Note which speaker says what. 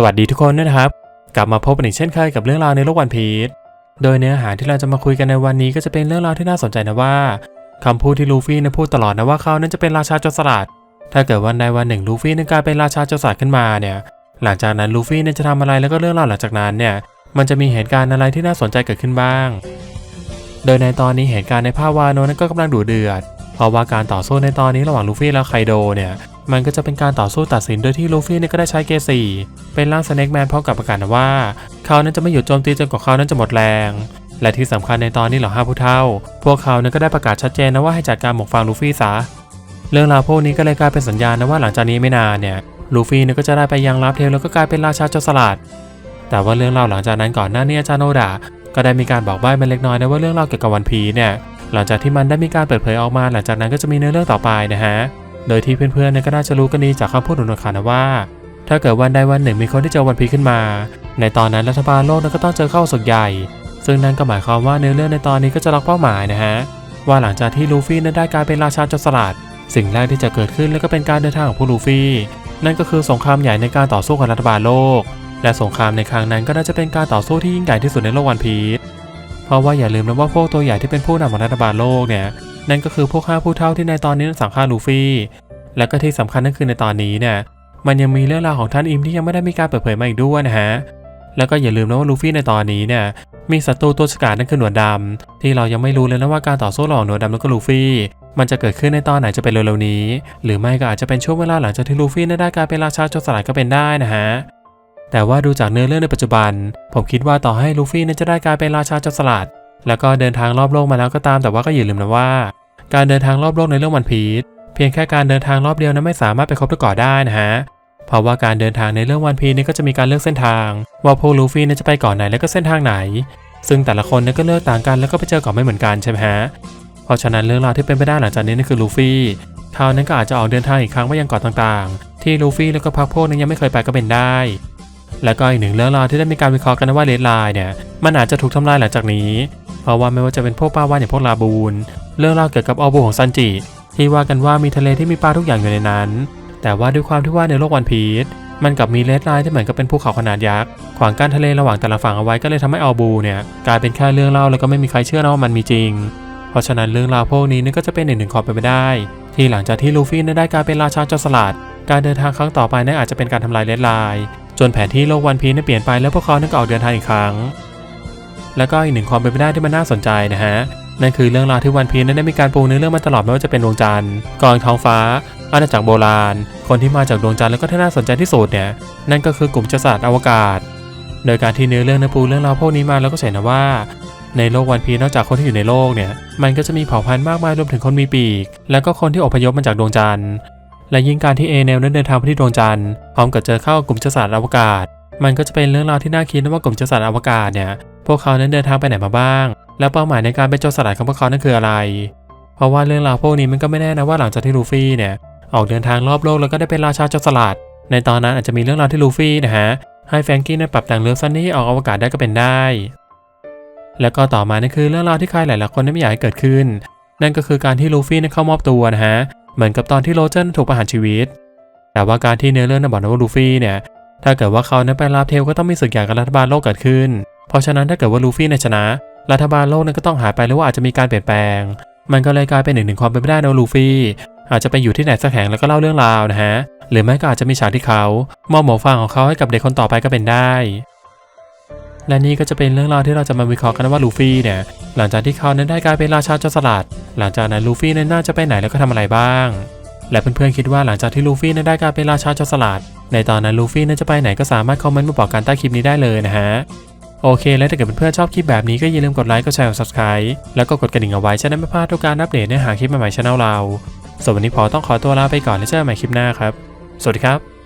Speaker 1: สวัสดีทุกคนด้วยนะครับ กลับมาพบกันอีกเช่นเคยกับเรื่องราวในโลกวันพีชโดยเนื้อหาที่เราจะมาคุยกันในวันนี้ก็จะเป็นเรื่องราวที่น่าสนใจนะว่าคำพูดที่ลูฟี่นะพูดตลอดนะว่าเขานั้นจะเป็นราชาโจรสลัดถ้าเกิดวันใดวันหนึ่งลูฟี่นั้นกลายเป็นราชาโจรสลัดขึ้นมาเนี่ย หลังจากนั้นลูฟี่เนี่ยจะทำอะไรแล้วก็เรื่องราวหลังจากนั้นเนี่ย มันจะมีเหตุการณ์อะไรที่น่าสนใจเกิดขึ้นบ้าง โดยในตอนนี้เหตุการณ์ในภาพวาโนนั้นก็กำลังดุเดือด เพราะว่าการต่อสู้ในตอนนี้ระหว่างลูฟี่และไคโดเนี่ย มันก็จะเป็นการต่อสู้ตัดสินโดยที่ลูฟี่นี่ก็ได้ใช้เกสีเป็นร่างสเน็กแมนพร้อมกับประกาศนะว่า เขานั้นจะไม่หยุดโจมตีจนกว่าเขานั้นจะหมดแรง และที่สำคัญในตอนนี้เหล่าห้าผู้เฒ่า พวกเขาเนี่ยก็ได้ประกาศชัดเจนนะว่าให้จัดการหมกฟางลูฟี่ซะเรื่องราวพวกนี้ก็เลยกลายเป็นสัญญาณนะว่าหลังจากนี้ไม่นานเนี่ยลูฟี่เนี่ยก็จะได้ไปยังรับเทลแล้วก็กลายเป็นราชาโจรสลัดแต่ว่าเรื่องราวหลังจากนั้นก่อนหน้านี้อาจารย์โนดะก็ได้มีการบอกใบ้มาเล็กน้อยนะว่าเรื่องราวเกี่ยวกับวันพีเนี่ยหลังจากที่มันได้มีการเปิดเผยออกมา หลังจากนั้นก็จะมีเนื้อเรื่องต่อไปนะฮะ โดยที่เพื่อนๆเนี่ยก็น่าจะรู้กันดีจากคำพูดของนนท์ขานะว่า ถ้าเกิดวันใดวันหนึ่งมีคนที่เจอวันพีขึ้นมา ในตอนนั้นรัฐบาลโลกนั้นก็ต้องเจอเข้าสกใหญ่ ซึ่งนั่นก็หมายความว่าเนื้อเรื่องในตอนนี้ก็จะล็อกเป้าหมายนะฮะว่าหลังจากที่ลูฟี่นั้นได้กลายเป็นราชาโจรสลัดสิ่งแรกที่จะเกิดขึ้นแล้วก็เป็นการเดินทางของผู้ลูฟี่ นั่นก็คือสงครามใหญ่ในการต่อสู้กับรัฐบาลโลก และสงครามในครั้งนั้นก็น่าจะเป็นการต่อสู้ที่ยิ่งใหญ่ที่สุดในโลกวันพีชเพราะว่าอย่าลืมนะว่าพวกตัวใหญ่ที่เป็นผู้นำของรัฐบาลโลกเนี่ย นั่นก็คือพวกห้าผู้เท่าที่ในตอนนี้นั้นสังฆ่าลูฟี่ และก็ที่สำคัญนั่นคือในตอนนี้เนี่ยมันยังมีเรื่องราวของท่านอิมที่ยังไม่ได้มีการเปิดเผยมาอีกด้วยนะฮะแล้วก็อย่าลืมนะว่าลูฟี่ในตอนนี้เนี่ยมีศัตรูตัวฉกาจนั่นคือหนวดดำที่เรายังไม่รู้เลยนะว่าการต่อสู้ระหว่างหนวดดำแล้วก็ลูฟี่ มันจะเกิดขึ้นในตอนไหนจะเป็นเร็วๆนี้ หรือไม่ก็อาจจะเป็นช่วงเวลาหลังจากที่ลูฟี่ได้กลายเป็นราชาโจรสลัดก็เป็นได้นะฮะแต่ว่าดูจากเนื้อเรื่องในปัจจุบัน ผมคิดว่าต่อให้ลูฟี่นั้นจะได้กลายเป็นราชาโจรสลัด แล้วก็เดินทางรอบโลกมาแล้วก็ตาม แต่ว่าก็อย่าลืมนะว่า การเดินทางรอบโลกในเรื่องวันพีชเพียงแค่การเดินทางรอบเดียวนั้นไม่สามารถไปครบทุกเกาะได้นะฮะเพราะว่าการเดินทางในเรื่องวันพีชนี่ก็จะมีการเลือกเส้นทาง ว่าพวกลูฟี่นั้นจะไปเกาะไหนและก็เส้นทางไหน ซึ่งแต่ละคนนั้นก็เลือกต่างกันแล้วก็ไปเจอเกาะไม่เหมือนกันใช่ไหมฮะเพราะฉะนั้นเรื่องราวที่เป็นไปได้หลังจากนี้นั่นคือลูฟี่เขานั้นก็อาจจะออกเดินทางอีกครั้งไปยังเกาะต่างๆ ที่ลูฟี่แล้วก็พรรคพวกนั้นยังไม่เคยไปก็เป็นได้ แล้วก็อีกหนึ่งเรื่องราวที่ได้มีการวิเคราะห์กันว่าเลดไลน์เนี่ยมันอาจจะถูกทำลายหลังจากนี้ เพราะว่าไม่ว่าจะเป็นพวกปลาวานอย่างพวกลาบูนเรื่องราวเกี่ยวกับออบูของซันจิ ที่ว่ากันว่ามีทะเลที่มีปลาทุกอย่างอยู่ในนั้น แต่ว่าด้วยความที่ว่าในโลกวันพีชมันกลับมีเลดไลน์ที่เหมือนกับเป็นภูเขาขนาดยักษ์ขวางกั้นทะเลระหว่างแต่ละฝั่งเอาไว้ก็เลยทำให้ออบูเนี่ยกลายเป็นแค่เรื่องเล่าแล้วก็ไม่มีใครเชื่อนะว่ามันมีจริง เพราะฉะนั้นเรื่องราวพวกนี้นี่ก็จะเป็นอีกหนึ่งความเป็นไปได้ ที่หลังจากที่ลูฟี่ได้กลายเป็นราชาโจรสลัดการเดินทางครั้งต่อไปนั้นอาจจะเป็นการทำลายเลดไลน์จนแผนที่โลกวันพีชเปลี่ยนไปแล้วพวกเขานั้นก็ออกเดินทางอีกครั้ง แล้วก็อีกหนึ่งความเป็นไปได้ที่มันน่าสนใจนะฮะนั่นคือเรื่องราวที่วันพีนั้นได้มีการปูเนื้อเรื่องมาตลอดไม่ว่าจะเป็นดวงจันทร์กองท้องฟ้า อาณาจักรโบราณ คนที่มาจากดวงจันทร์แล้วก็ที่น่าสนใจที่สุดเนี่ยนั่นก็คือกลุ่มจักรศาสตร์อวกาศ โดยการที่เนื้อเรื่องนั้ปูเรื่องราวพวกนี้มาแล้วก็เห็นนะว่า ในโลกวันพีนอกจากคนที่อยู่ในโลกเนี่ยมันก็จะมีเผ่าพันธุ์มากมายรวมถึงคนมีปีก แล้วก็คนที่อพยพมาจากดวงจันทร์และยิ่งการที่เอเนลนั้นเดินทางไปที่ดวงจันทร์พร้อมกับเจอเข้ากับกลุ่มจักรศาสตร์อวกาศ มันก็จะเป็นเรื่องราวที่น่าคิดนะว่ากลุ่มจักรศาสตร์อวกาศเนี่ย พวกเขานั้นเดินทางไปไหนมาบ้าง แล้วเป้าหมายในการเป็นโจรสลัดของพวกเขานั้นคืออะไร เพราะว่าเรื่องราวพวกนี้มันก็ไม่แน่นะว่าหลังจากที่ลูฟี่เนี่ยออกเดินทางรอบโลกแล้วก็ได้เป็นราชาโจรสลัด ในตอนนั้นอาจจะมีเรื่องราวที่ลูฟี่นะฮะให้แฟรงกี้นั้นปรับแต่งเรือซันนี่ออกอวกาศได้ก็เป็นได้ แล้วก็ต่อมานั่นคือเรื่องราวที่ใครหลายๆคนนั้นไม่อยากให้เกิดขึ้น นั่นก็คือการที่ลูฟี่นั้นเข้ามอบตัวนะฮะ เหมือนกับตอนที่โรเจอร์ถูกประหารชีวิต แต่ว่าการที่เนื้อเรื่องนั้นบอกนะว่าลูฟี่เนี่ย ถ้าเกิดว่าเขานั้นไปรับเทลก็ต้องมีศึกใหญ่กับรัฐบาลโลกเกิดขึ้น เพราะฉะนั้นถ้าเกิดว่าลูฟี่ในชนะ รัฐบาลโลกนั้นก็ต้องหายไปหรือว่าอาจจะมีการเปลี่ยนแปลง มันก็เลยกลายเป็นหนึ่งหนึ่งความเป็นไปได้นะลูฟี่ อาจจะไปอยู่ที่ไหนสักแห่งแล้วก็เล่าเรื่องราวนะฮะ หรือไม่ก็อาจจะมีฉากที่เขามอบหมวกฟางของเขาให้กับเด็กคนต่อไปก็เป็นได้ และนี่ก็จะเป็นเรื่องราวที่เราจะมาวิเคราะห์กันว่าลูฟี่เนี่ยหลังจากที่เขานั้นได้กลายเป็นราชาโจรสลัด หลังจากนั้นลูฟี่นั้นน่าจะไปไหนแล้วก็ทำอะไรบ้างและเพื่อนๆคิดว่าหลังจากที่ลูฟี่นั้นได้กลายเป็นราชาโจรสลัด ในตอนนั้นลูฟี่นั้นจะไปไหนก็สามารถคอมเมนต์มาบอกกันใต้คลิปนี้ได้เลยนะฮะ โอเค แล้วถ้าเกิดเพื่อนๆชอบคลิปแบบนี้ก็อย่าลืมกดไลค์ กดแชร์ กด subscribe แล้วก็กดกระดิ่งเอาไว้จะได้ไม่พลาดทุกการอัปเดตเนื้อหาคลิปใหม่ๆช่องเราส่วนวันนี้พอต้องขอตัวลาไปก่อนแล้วเจอกันใหม่คลิปหน้าครับ สวัสดีครับ